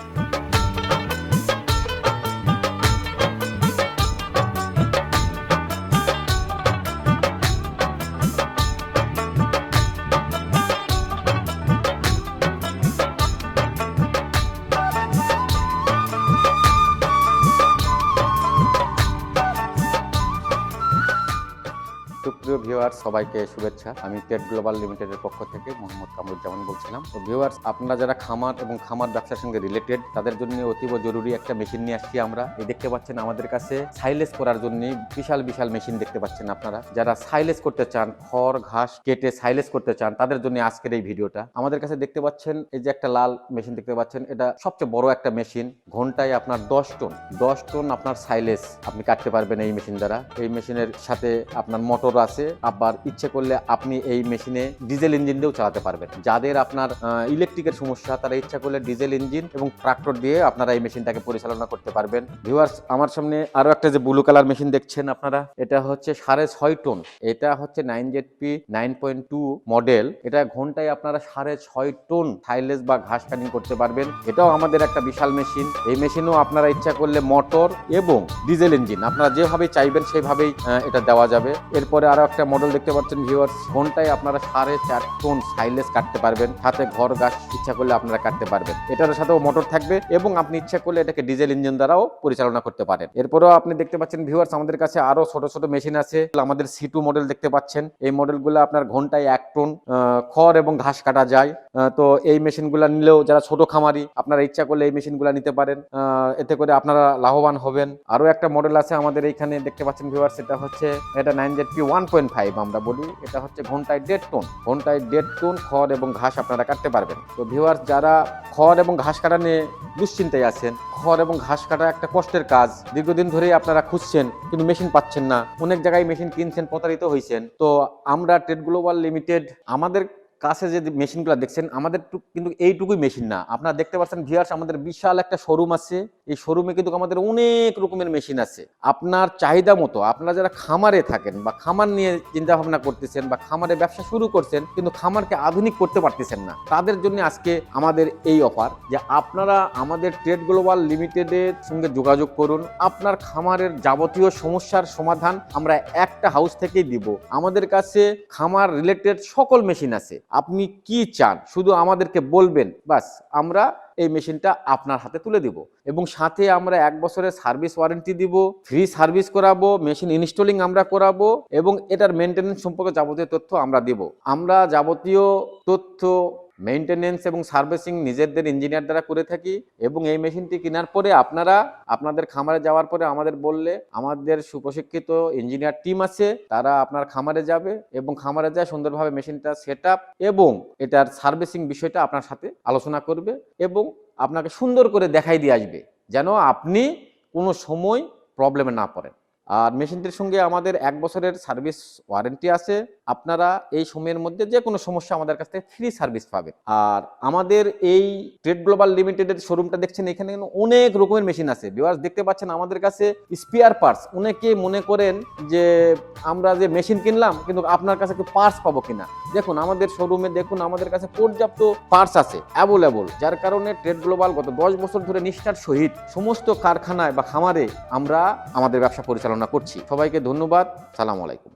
Mm-hmm. সুপ্রিয় viewers সবাইকে শুভেচ্ছা। আমি টেট গ্লোবাল লিমিটেডের পক্ষ থেকে মোহাম্মদ কামরুজ্জামান বলছিলাম। তো ভিউয়ার্স আপনারা যারা খামার এবং খামার ব্যবসার সঙ্গে রিলেটেড তাদের জন্য অতীব জরুরি একটা মেশিন নিয়ে আসছি আমরা। এই দেখতে পাচ্ছেন আমাদের কাছে সাইলেস করার জন্য বিশাল বিশাল মেশিন দেখতে পাচ্ছেন আপনারা। যারা সাইলেস করতে চান, খড়, ঘাস কেটে সাইলেস করতে চান, তাদের জন্য আজকের এই ভিডিওটা। আমাদের কাছে দেখতে পাচ্ছেন এই যে একটা লাল মেশিন দেখতে পাচ্ছেন, এটা সবচেয়ে বড় একটা মেশিন ঘন্টায় আপনার দশ টন দশ টন আপনার সাইলেস আপনি কাটতে পারবেন এই মেশিন দ্বারা। এই মেশিনের সাথে আপনার মোটর আছে, আবার ইচ্ছে করলে আপনি এই মেশিনে ডিজেল ইঞ্জিন দিয়েও চালাতে পারবেন। যাদের আপনার ইলেকট্রিকের সমস্যা, তারা ইচ্ছা করলে ডিজেল ইঞ্জিন এবং ট্রাক্টর দিয়ে আপনারা এই মেশিনটাকে পরিচালনা করতে পারবেন। ভিউয়ার্স, আমার সামনে আরও একটা যে ব্লু কালার মেশিন দেখছেন আপনারা, এটা হচ্ছে সাড়ে ছয় টন। এটা হচ্ছে nine Z P nine point two model. এটা ঘন্টায় আপনারা সাড়ে ছয় টন থাইলেস বা ঘাস কাটিং করতে পারবেন। এটাও আমাদের একটা বিশাল মেশিন। এই মেশিনও আপনারা ইচ্ছা করলে মোটর এবং ডিজেল ইঞ্জিন, আপনারা যেভাবে চাইবেন সেভাবেই এটা দেওয়া যাবে। এরপরে আরও একটা মডেল দেখতে পাচ্ছেন ভিউয়ার্স ঘন্টায় আপনারা সাড়ে চার টন সাইলেস কাটতে পারবেন। সাথে ঘর, গাছ, ইচ্ছা করলে আপনারা কাটতে পারবেন। এটার সাথেও মোটর থাকবে এবং আপনি ইচ্ছা করলে এটাকে ডিজেল ইঞ্জিন দ্বারাও পরিচালনা করতে পারেন। এরপরেও আপনি দেখতে পাচ্ছেন ভিউয়ার্স আমাদের কাছে আরও ছোট ছোট মেশিন আছে। আমাদের সি টু মডেল দেখতে পাচ্ছেন। এই মডেলগুলো আপনার ঘন্টায় এক টন খড় এবং ঘাস কাটা যায়। তো এই মেশিনগুলো নিলেও যারা ছোট খামারি, আপনারা ইচ্ছা করলে এই মেশিনগুলো নিতে পারেন। এতে করে আপনারা লাভবান হবেন। আরও একটা মডেল আছে আমাদের এইখানে দেখতে পাচ্ছেন ভিউয়ার্স এটা হচ্ছে, এটা nine Z P one point five আমরা বলি, এটা হচ্ছে ঘন্টায় দেড় টন। ঘন্টায় দেড় টন খড় এবং ঘাস আপনারা কাটতে পারবেন। তো ভিউয়ার্স যারা খড় এবং ঘাস কাটা নিয়ে দুশ্চিন্তায় আছেন, খড় এবং ঘাস কাটা একটা কষ্টের কাজ। দীর্ঘদিন ধরে আপনারা খুঁজছেন, কিন্তু মেশিন পাচ্ছেন না। অনেক জায়গায় মেশিন কিনছেন, প্রতারিত হয়েছেন তো আমরা ট্রেড গ্লোবাল লিমিটেড আমাদের কাছে যে মেশিনগুলো দেখছেন, আমাদের কিন্তু এইটুকুই মেশিন না। আপনারা দেখতে পাচ্ছেন ভিয়ার্স আমাদের বিশাল একটা শোরুম আছে। এই শোরুমে কিন্তু আমাদের অনেক রকমের মেশিন আছে। আপনার চাহিদা মতো, আপনারা যারা খামারে থাকেন বা খামার নিয়ে চিন্তা ভাবনা করতেছেন বা খামারে ব্যবসা শুরু করছেন, কিন্তু খামারকে আধুনিক করতে পারতেছেন না। তাদের জন্য আজকে আমাদের এই অফার যে আপনারা আমাদের ট্রেড গ্লোবাল লিমিটেডের সঙ্গে যোগাযোগ করুন। আপনার খামারের যাবতীয় সমস্যার সমাধান আমরা একটা হাউস থেকেই দিব। আমাদের কাছে খামার রিলেটেড সকল মেশিন আছে। আপনি কি চান? শুধু আমাদেরকে বলবেন, বাস আমরা এই মেশিনটা আপনার হাতে তুলে দিব এবং সাথে আমরা এক বছরের সার্ভিস ওয়ারেন্টি দিব, ফ্রি সার্ভিস করাবো, মেশিন ইনস্টলিং আমরা করাবো এবং এটার মেনটেনেন্স সম্পর্কে যাবতীয় তথ্য আমরা দিব। আমরা যাবতীয় তথ্য মেইনটেনেন্স এবং সার্ভিসিং নিজেদের ইঞ্জিনিয়ার দ্বারা করে থাকি এবং এই মেশিনটি কেনার পরে আপনারা আপনাদের খামারে যাওয়ার পরে আমাদের বললে, আমাদের সুপ্রশিক্ষিত ইঞ্জিনিয়ার টিম আছে, তারা আপনার খামারে যাবে এবং খামারে যায় সুন্দরভাবে মেশিনটা সেট আপ এবং এটার সার্ভিসিং বিষয়টা আপনার সাথে আলোচনা করবে এবং আপনাকে সুন্দর করে দেখাই দিয়ে আসবে যেন আপনি কোনো সময় প্রবলেমে না পড়েন। আর মেশিনটির সঙ্গে আমাদের এক বছরের সার্ভিস ওয়ারেন্টি আছে। আপনারা এই সময়ের মধ্যে যে কোনো সমস্যা আমাদের কাছ থেকে ফ্রি সার্ভিস পাবেন। আর আমাদের এই ট্রেড গ্লোবাল লিমিটেডের শোরুমটা দেখছেন, এখানে অনেক রকমের মেশিন আছে। ভিউয়ার্স দেখতে পাচ্ছেন, আমাদের কাছে স্পেয়ার পার্টস অনেকে মনে করেন যে আমরা যে মেশিন কিনলাম, কিন্তু আপনার কাছে কি পার্টস পাবো কিনা? দেখুন, আমাদের শোরুমে দেখুন, আমাদের কাছে পর্যাপ্ত পার্টস আছে অ্যাভেলেবল যার কারণে ট্রেড গ্লোবাল গত দশ বছর ধরে নিষ্ঠার সহিত সমস্ত কারখানায় বা খামারে আমরা আমাদের ব্যবসা পরিচালনা করছি। সবাইকে ধন্যবাদ। সালাম আলাইকুম।